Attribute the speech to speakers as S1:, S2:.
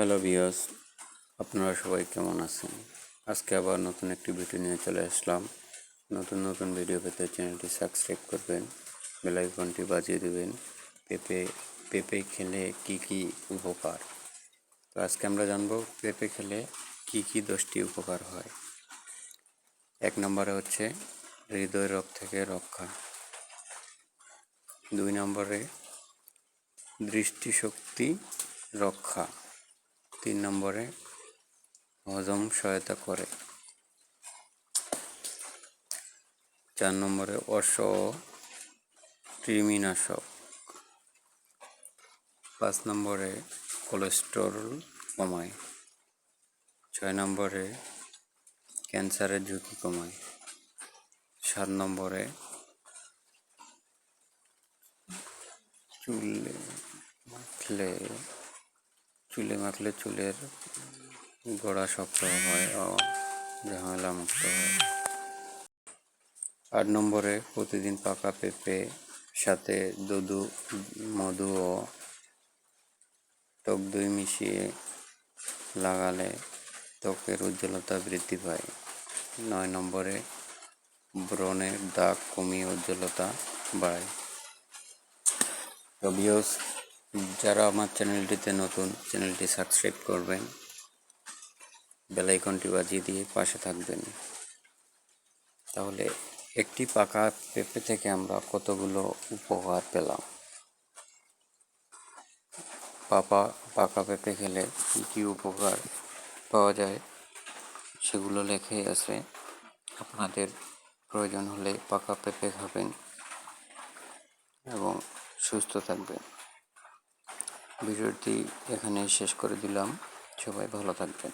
S1: Hello বিয়স আপনারা সবাই কেমন আছেন? আজকে আবার নতুন একটি ভিডিও নিয়ে চলে আসলাম। নতুন নতুন ভিডিও পেতে চ্যানেলটি সাবস্ক্রাইব করবেন, বেল আইকনটি বাজিয়ে দেবেন। পেঁপে পেঁপে খেলে কি কি উপকার? তো আজকে আমরা জানব পেঁপে খেলে কি কি দশটি উপকার হয়। এক নম্বরে হচ্ছে হৃদয় রোগ থেকে রক্ষা। দুই নম্বরে দৃষ্টিশক্তি রক্ষা। তিন নম্বরে হজম সহায়তা করে। চার নম্বরে ও কৃমিনাশক পাঁচ নম্বরে কোলেস্টেরল কমায়। ছয় নম্বরে ক্যান্সারের ঝুঁকি কমায়। সাত নম্বরে চুলে মাখলে চুলে মাখলে চুলের গোড়া শক্ত হয় ও ঝামেলা মুক্ত হয়। আট নম্বরে প্রতিদিন পাকা পেঁপে, সাথে দুধু, মধু ও টক দই মিশিয়ে লাগালে ত্বকের উজ্জ্বলতা বৃদ্ধি পায়। নয় নম্বরে ব্রণের দাগ কমিয়ে উজ্জ্বলতা বাড়ায়। যারা আমার চ্যানেলটিতে নতুন, চ্যানেলটি সাবস্ক্রাইব করবেন। বেল আইকনটি বাজিয়ে দিয়ে পাশে থাকবেন। তাহলে একটি পাকা পেঁপে থেকে আমরা কতগুলো উপকার পেলাম? পাপা, পাকা পেঁপে খেলে কী কী উপকার পাওয়া যায় সেগুলো লেখে আছে। আপনাদের প্রয়োজন হলে পাকা পেঁপে খাবেন এবং সুস্থ থাকবেন। ভিডিওটি এখানে শেষ করে দিলাম। সবাই ভালো থাকবেন।